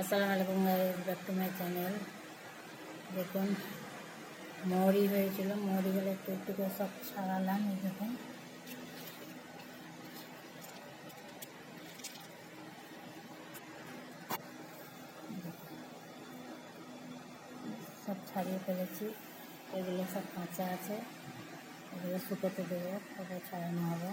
আসসালামু আলাইকুম back to my channel দেখুন, মৌরি হয়েছিল, মৌরিগুলো একটু একটু করে সব ছাড়ালাম এই দেখুন। সব ছাড়িয়ে ফেলেছি, এগুলো সব কাঁচা আছে, এগুলো শুকোতে দেবো, তারপর ছাড়ানো হবে।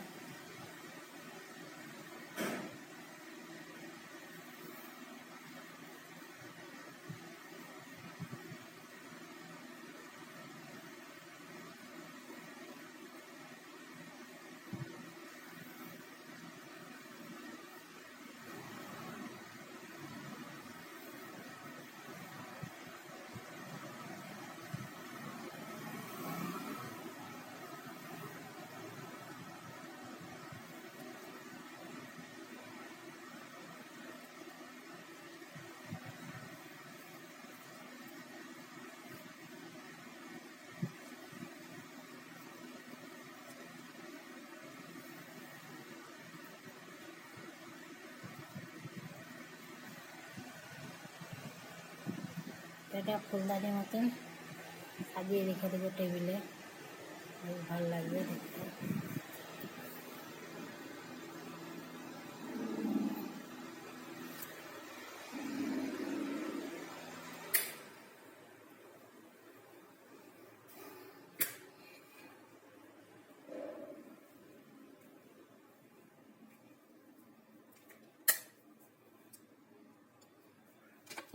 এটা ফুলদানির মতন সাজিয়ে রেখে দেবো টেবিলে। বেশ ভালো লাগবে দেখতে।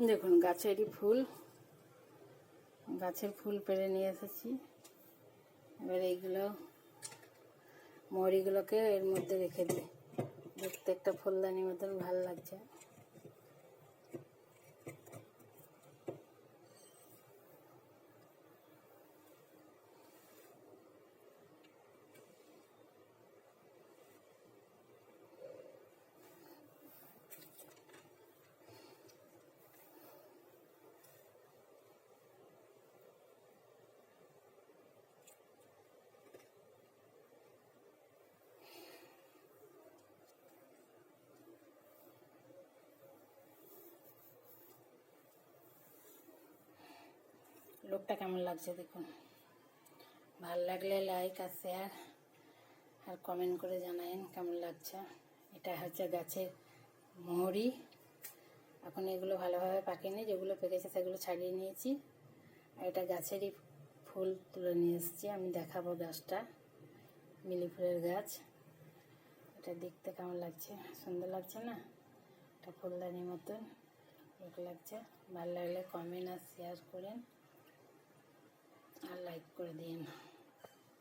দেখুন গাছেরই ফুল। গাছের ফুল পেরে নিয়ে এসেছি। এবার এইগুলো মরিগুলোকে এর মধ্যে রেখে দিই। দেখতে একটা ফুলদানি মতন ভালো লাগছে। লোকটা কেমন লাগছে দেখুন। ভালো লাগলে লাইক আর শেয়ার আর কমেন্ট করে জানায়েন কেমন লাগছে। এটা হচ্ছে গাছের মহরি এখন এগুলো ভালোভাবে পাকেনি যেগুলো পেকেছে সেগুলো ছাড়িয়ে নিয়েছি। আর এটা গাছেরই ফুল তুলে নিয়ে এসেছি। আমি দেখাবো গাছটা মিলি ফুলের গাছ। এটা দেখতে কেমন লাগছে? সুন্দর লাগছে না? এটা ফুলদানির মতন লোক লাগছে। ভালো লাগলে কমেন্ট আর শেয়ার করেন। আর লাইক করে দিন